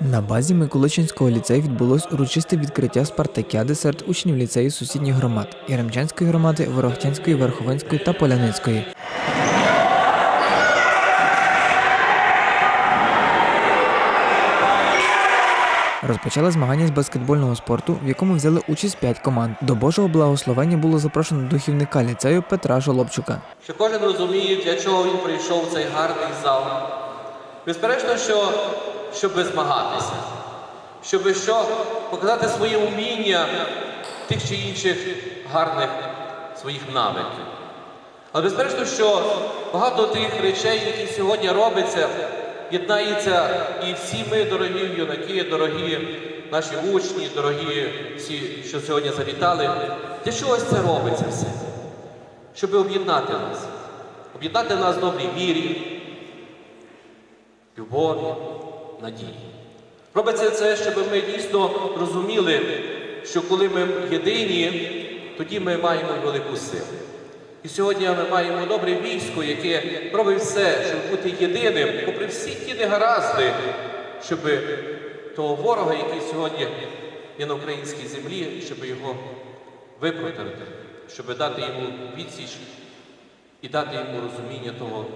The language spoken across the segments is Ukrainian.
На базі Миколичинського ліцею відбулось урочисте відкриття спартакіади серед учнів ліцею сусідніх громад Яремчанської громади, Ворохтянської, Верховинської та Поляницької. Розпочали змагання з баскетбольного спорту, в якому взяли участь п'ять команд. До Божого благословення було запрошено духівника ліцею Петра Жолобчука. що кожен розуміє, для чого він прийшов в цей гарний зал. Безперечно, що щоб змагатися, щоб що показати своє уміння тих чи інших гарних своїх навиків. Але безперечно, що багато тих речей, які сьогодні робиться, єднається і всі ми, дорогі юнаки, дорогі наші учні, дорогі всі, що сьогодні завітали. Для чогось це робиться все? щоб об'єднати нас, об'єднати нас в добрій вірі, любові, надії. Робиться це, щоб ми дійсно розуміли, що коли ми єдині, тоді ми маємо велику силу. І сьогодні ми маємо добре військо, яке робить все, щоб бути єдиним, попри всі ті негаразди, щоб того ворога, який сьогодні є на українській землі, щоб його випротити, щоб дати йому відсіч і дати йому розуміння того,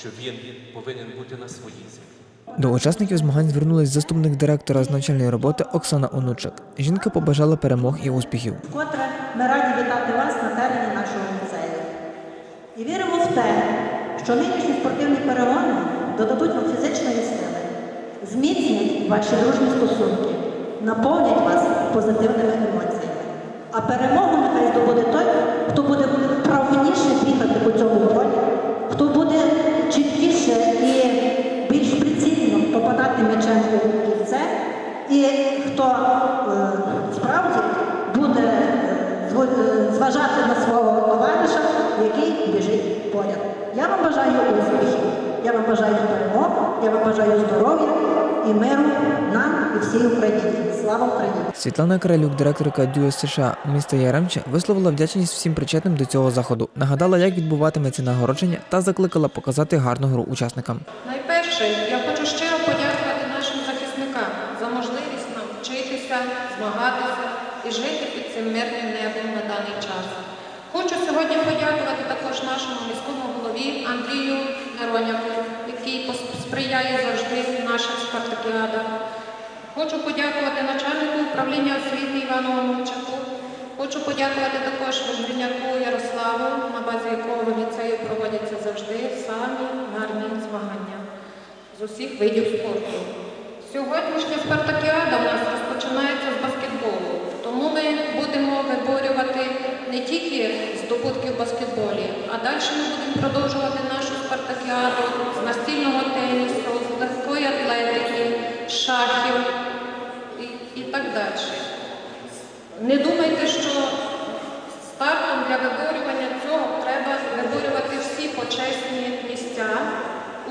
що він повинен бути на своїй землі. До учасників змагань звернулась заступник директора з навчальної роботи Оксана Онучик. Жінка побажала перемог і успіхів. Вкотре ми раді вітати вас на терені нашого ліцею. І віримо в те, що нинішні спортивні перегони додадуть вам фізичної сили, зміцнять ваші дружні стосунки, наповнять вас позитивними емоціями. А перемогу нехай здобуде той, хто буде правильніше бігати по цьому полі, м'ячем кільце, і хто е, справді буде е, е, зважати на свого товариша, який біжить поряд. Я вам бажаю успіхів, я вам бажаю перемог, я вам бажаю здоров'я і миру нам і всій Україні. Слава Україні! Світлана Каралюк, директорка ДЮС США міста Яремче, висловила вдячність всім причетним до цього заходу, нагадала, як відбуватиметься нагородження та закликала показати гарну гру учасникам. Найперше, я хочу щиро подякувати нашим захисникам за можливість нам вчитися, змагатися і жити під цим мирним небом на даний час. Хочу сьогодні подякувати також нашому міському голові Андрію Нероняку, який сприяє завжди нашим спартакіадам. Хочу подякувати начальнику управління освіти Івану Мовчаку. Хочу подякувати також Вожгріняку Ярославу, на базі якого в ліцею проводяться завжди самі гарні змагання з усіх видів спорту. Сьогоднішня спартакіада у нас розпочинається з баскетболу, тому ми будемо виборювати не тільки здобутки в баскетболі, а далі ми будемо продовжувати нашу спартакіаду з настільного тенісу, з легкої атлетики, шахів і, і так далі. Не думайте, що стартом для виборювання цього треба виборювати всі почесні місця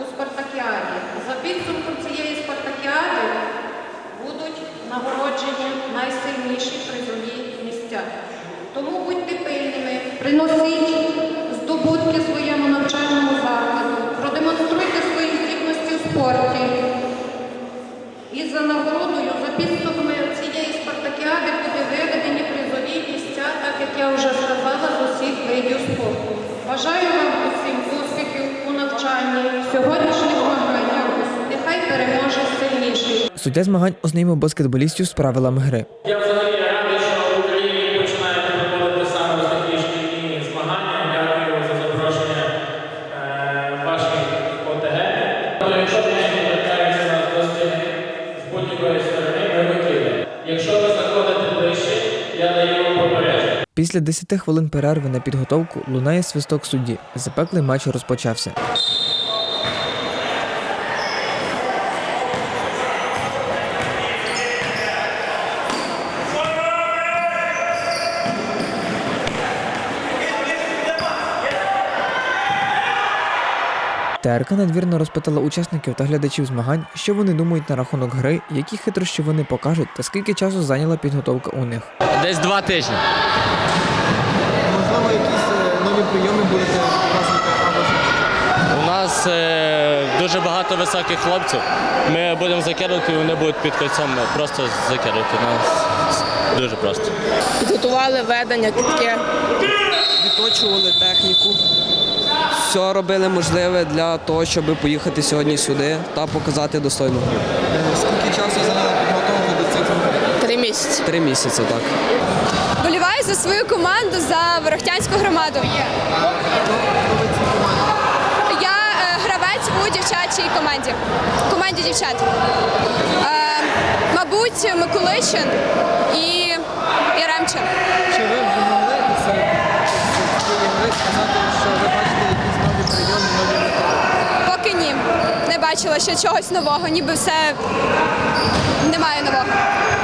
у спартакіаді. За підсумком цієї спартакіади нагороджені найсильніші призові місця. Тому будьте пильними, приносіть здобутки своєму навчальному закладу, продемонструйте свої здібності в спорті. І за нагородою, за підсумками цієї спартакіади буде виведені призові місця, так як я вже сказала, з усіх видів спорту. Бажаю вам усім успіхів у навчанні, в сьогоднішніх змаганнях. Нехай переможе сильніший. Суддя змагань ознайомив баскетболістів з правилами гри. Я взагалі радий, що в Україні починають проводити саме успішні змагання. Дякую за запрошення е, ваших ОТГ. Якщо ви не досить з будь-якої сторони, ми викидаємо. Якщо ви заходите ближче, я даю вам попередження. Після 10 хвилин перерви на підготовку лунає свисток судді. Запеклий матч розпочався. ТРК надвірно розпитала учасників та глядачів змагань, що вони думають на рахунок гри, які хитрощі вони покажуть та скільки часу зайняла підготовка у них. Десь два тижні. Можливо, якісь е, нові прийоми будете У нас е, дуже багато високих хлопців. Ми будемо закидувати, вони будуть під кольцом просто закидувати. Нас дуже просто. Підготували ведення, кітки. відточували техніку. Все робили можливе для того, щоб поїхати сьогодні сюди та показати достойну гру. Скільки часу зайняла підготовка до цих Три місяці. Три місяці так. Боліваю за свою команду за Ворохтянську громаду. Я е, гравець у дівчачій команді. Команді дівчат. Е, мабуть, Миколичин і Яремчин. Чи ви вже могли гри сказати, що ви бачите якісь нові прийоми, нові методи? Поки ні. Не бачила ще чогось нового, ніби все немає нового.